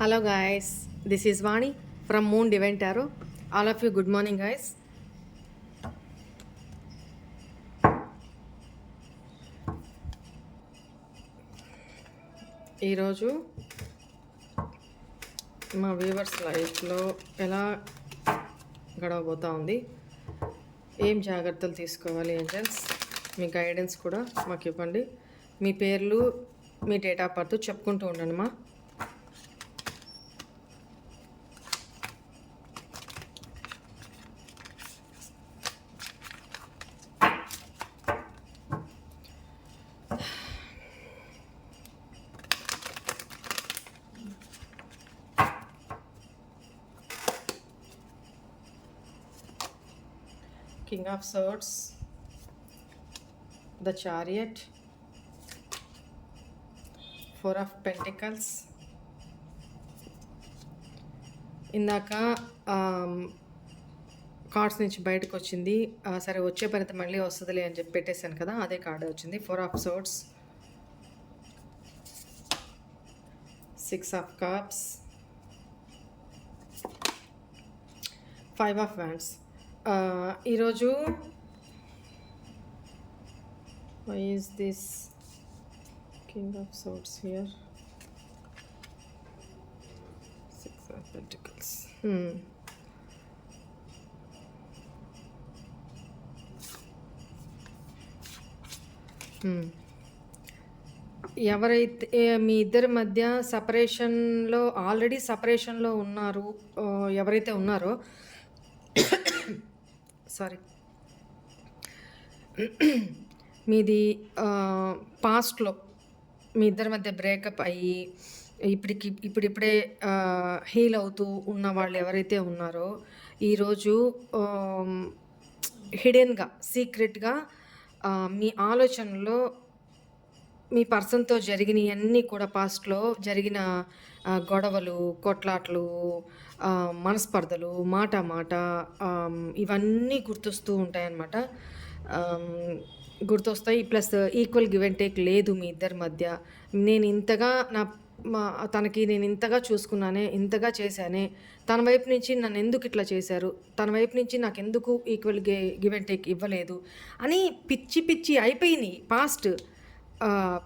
Hello guys this is Vani from moon Divine all of you good morning morning ఈరోజు మా viewers లైఫ్లో ఎలా గడవబోతా ఉంది? ఏం జాగ్రత్తలు తీసుకోవాలి ఏంజల్స్ మీ గైడెన్స్ కూడా మాకు ఇవ్వండి మీ పేర్లు మీ డేట్ ఆఫ్ బర్త్ చెప్పుకుంటూ ఉండండి మా. King of swords the chariot four of pentacles ఇందాక um, కార్డ్స్ నుంచి బయటకు వచ్చింది. సరే వచ్చే పరిత మళ్ళీ వస్తుందిలే అని చెప్పి పెట్టేశాను కదా అదే కార్డు వచ్చింది. Four of swords six of cups five of wands ఈరోజు why is this king of swords here six of pentacles ఎవరైతే మీ ఇద్దరి మధ్య సపరేషన్లో ఆల్రెడీ సపరేషన్లో ఉన్నారు ఎవరైతే ఉన్నారో సారీ. మీది పాస్ట్లో మీ ఇద్దరి మధ్య బ్రేకప్ అయ్యి ఇప్పటికి ఇప్పుడిప్పుడే హీల్ అవుతూ ఉన్న వాళ్ళు ఎవరైతే ఉన్నారో ఈరోజు హిడెన్గా సీక్రెట్గా మీ ఆలోచనలో మీ పర్సన్తో జరిగినవన్నీ కూడా పాస్ట్లో జరిగిన గొడవలు కొట్లాట్లు మనస్పర్ధలు మాట మాట ఇవన్నీ గుర్తొస్తూ ఉంటాయన్నమాట. గుర్తొస్తాయి. Plus equal give and take లేదు మీ ఇద్దరి మధ్య. నేను ఇంతగా నా మా తనకి నేను ఇంతగా చూసుకున్నానే ఇంతగా చేశానే తన వైపు నుంచి నన్ను ఎందుకు ఇట్లా చేశారు? తన వైపు నుంచి నాకు ఎందుకు ఈక్వల్ గివ్ అండ్ టేక్ ఇవ్వలేదు? అని పిచ్చి పిచ్చి అయిపోయినాయి పాస్ట్.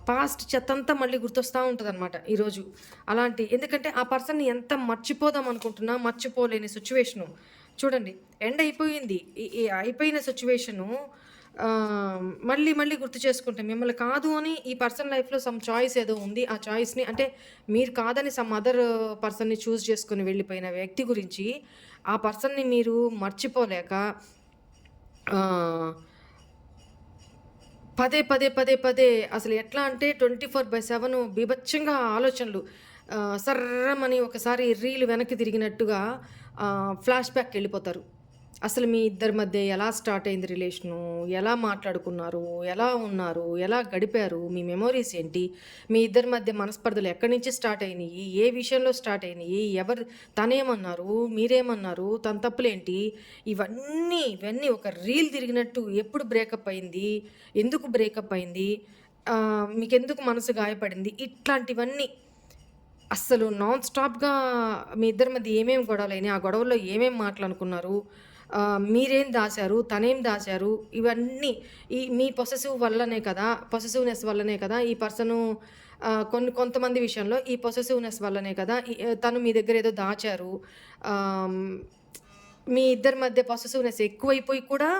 పాస్ట్ చెత్తంతా మళ్ళీ గుర్తొస్తూ ఉంటుంది అనమాట ఈరోజు. అలాంటి ఎందుకంటే ఆ పర్సన్ని ఎంత మర్చిపోదాం అనుకుంటున్నా మర్చిపోలేని సిచ్యువేషను చూడండి ఎండ్ అయిపోయింది. ఈ- అయిపోయిన సిచ్యువేషను మళ్ళీ మళ్ళీ గుర్తు చేసుకుంటే మిమ్మల్ని కాదు అని ఈ పర్సన్ లైఫ్లో సమ్ చాయిస్ ఏదో ఉంది. ఆ చాయిస్ని అంటే మీరు కాదని సమ్ అదర్ పర్సన్ని చూస్ చేసుకుని వెళ్ళిపోయిన వ్యక్తి గురించి ఆ పర్సన్ని మీరు మర్చిపోలేక పదే పదే పదే పదే. అసలు ఎట్లా అంటే ట్వంటీ ఫోర్ బై సెవెన్ బీభత్సంగా ఆలోచనలు. సర్రమని ఒకసారి రీల్ వెనక్కి తిరిగినట్టుగా ఫ్లాష్ బ్యాక్ వెళ్ళిపోతారు. అసలు మీ ఇద్దరి మధ్య ఎలా స్టార్ట్ అయింది రిలేషను? ఎలా మాట్లాడుకున్నారు? ఎలా ఉన్నారు? ఎలా గడిపారు? మీ మెమోరీస్ ఏంటి? మీ ఇద్దరి మధ్య మనస్పర్ధలు ఎక్కడి నుంచి స్టార్ట్ అయినాయి? ఏ విషయంలో స్టార్ట్ అయినాయి? ఎవరు తనేమన్నారు? మీరేమన్నారు? తన తప్పులేంటి? ఇవన్నీ ఇవన్నీ ఒక రీల్ తిరిగినట్టు ఎప్పుడు బ్రేకప్ అయింది? ఎందుకు బ్రేకప్ అయింది? మీకెందుకు మనసు గాయపడింది? ఇట్లాంటివన్నీ అస్సలు నాన్ స్టాప్గా మీ ఇద్దరి మధ్య ఏమేమి గొడవలైనాయి? ఆ గొడవల్లో ఏమేమి మాట్లాడుకున్నారు మీరేం దాచారు? తనేం దాచారు? ఇవన్నీ ఈ మీ పొసెసివ్ వల్లనే కదా పొసెసివ్నెస్ వల్లనే కదా ఈ పర్సను కొన్ని కొంతమంది విషయంలో ఈ పొసెసివ్నెస్ వల్లనే కదా తను మీ దగ్గర ఏదో దాచారు. మీ ఇద్దరి మధ్య పొసెసివ్నెస్ ఎక్కువైపోయి కూడా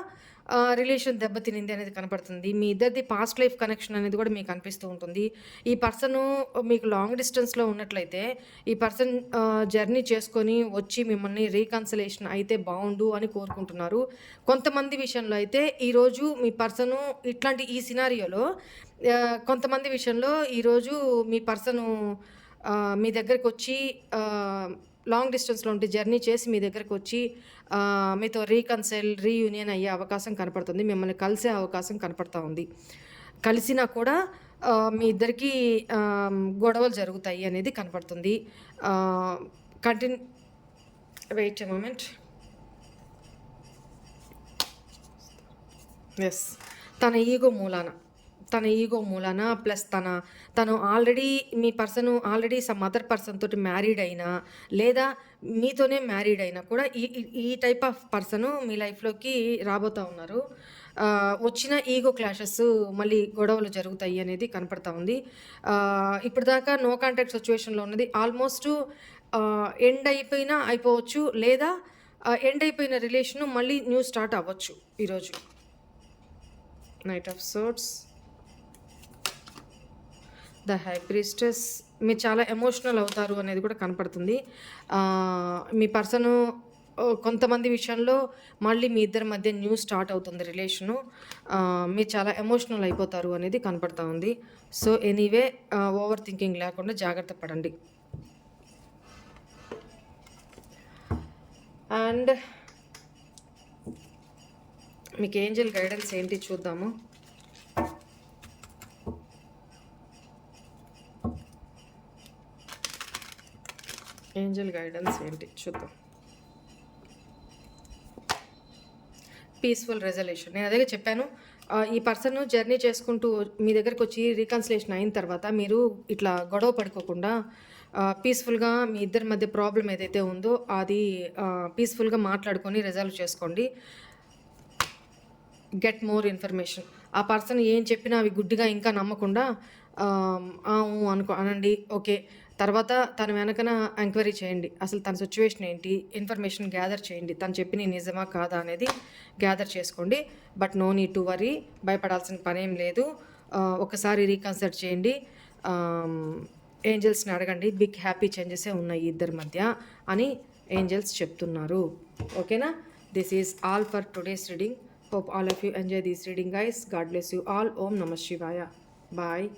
రిలేషన్ దెబ్బతినింది అనేది కనపడుతుంది. మీ ఇద్దరిది పాస్ట్ లైఫ్ కనెక్షన్ అనేది కూడా మీకు అనిపిస్తూ ఉంటుంది. ఈ పర్సన్ మీకు లాంగ్ డిస్టెన్స్లో ఉన్నట్లయితే ఈ పర్సన్ జర్నీ చేసుకొని వచ్చి మిమ్మల్ని రీకన్సలేషన్ అయితే బాగుండు అని కోరుకుంటున్నారు. కొంతమంది విషయంలో అయితే ఈరోజు మీ పర్సను ఇట్లాంటి ఈ సినారియోలో కొంతమంది విషయంలో ఈరోజు మీ పర్సను మీ దగ్గరికి వచ్చి లాంగ్ డిస్టెన్స్లో ఉంటే జర్నీ చేసి మీ దగ్గరకు వచ్చి మీతో రీకన్సైల్ రీయూనియన్ అయ్యే అవకాశం కనపడుతుంది. మిమ్మల్ని కలిసే అవకాశం కనపడుతూ ఉంది. కలిసినా కూడా మీ ఇద్దరికి గొడవలు జరుగుతాయి అనేది కనపడుతుంది. Continue wait moment. ఎస్ తన ఈగో మూలాన. తన ఈగో మూలన ప్లస్ తన తను ఆల్రెడీ మీ person already some other person తోటి మ్యారీడ్ అయినా లేదా మీతోనే మ్యారీడ్ అయినా కూడా ఈ ఈ- టైప్ ఆఫ్ పర్సన్ మీ లైఫ్లోకి రాబోతూ ఉన్నారు. వచ్చిన ఈగో క్లాషెస్ మళ్ళీ గొడవలు జరుగుతాయి అనేది కనపడతా ఉంది. ఇప్పుడు ఇప్పటిదాకా నో కాంటాక్ట్ సిచ్యువేషన్లో ఉన్నది. ఆల్మోస్ట్ ఎండ్ అయిపోయినా అయిపోవచ్చు లేదా ఎండ్ అయిపోయిన రిలేషన్ మళ్ళీ న్యూ స్టార్ట్ అవ్వచ్చు ఈరోజు. Knight of swords the high priestess మీరు చాలా ఎమోషనల్ అవుతారు అనేది కూడా కనపడుతుంది. మీ పర్సన్ కొంతమంది విషయంలో మళ్ళీ మీ ఇద్దరి మధ్య న్యూ స్టార్ట్ అవుతుంది రిలేషను. మీరు చాలా ఎమోషనల్ అయిపోతారు అనేది కనపడతా ఉంది. సో ఎనీవే ఓవర్ థింకింగ్ లేకుండా జాగ్రత్త పడండి. అండ్ మీకు ఏంజల్ గైడెన్స్ ఏంటి చూద్దాము. ఏంజల్ గైడెన్స్ ఏంటి? చూద్దాం. పీస్ఫుల్ రెజల్యూషన్ నేను అదే చెప్పాను. ఈ పర్సన్ జర్నీ చేసుకుంటూ మీ దగ్గరకు వచ్చి రీకన్సిలేషన్ అయిన తర్వాత మీరు ఇట్లా గొడవ పడుకోకుండా పీస్ఫుల్గా మీ ఇద్దరి మధ్య ప్రాబ్లం ఏదైతే ఉందో అది పీస్ఫుల్గా మాట్లాడుకొని రిజాల్వ్ చేసుకోండి. గెట్ మోర్ ఇన్ఫర్మేషన్ ఆ పర్సన్ ఏం చెప్పినా అవి గుడ్డిగా ఇంకా నమ్మకుండా అనుకో అనండి ఓకే. తర్వాత తన వెనకన ఎంక్వైరీ చేయండి. అసలు తన సిచ్యువేషన్ ఏంటి? ఇన్ఫర్మేషన్ గ్యాదర్ చేయండి. తను చెప్పిన నిజమా కాదా అనేది గ్యాదర్ చేసుకోండి. But no need to worry. భయపడాల్సిన పని ఏం లేదు ఒకసారి రీకన్సిడర్ చేయండి. ఏంజల్స్ని అడగండి. బిగ్ హ్యాపీ చేంజెసే ఉన్నాయి ఇద్దరి మధ్య అని ఏంజల్స్ చెప్తున్నారు. ఓకేనా? This is all for today's reading. Hope all of you enjoy this reading guys. God bless you all. ఓం నమ శివాయ. బాయ్.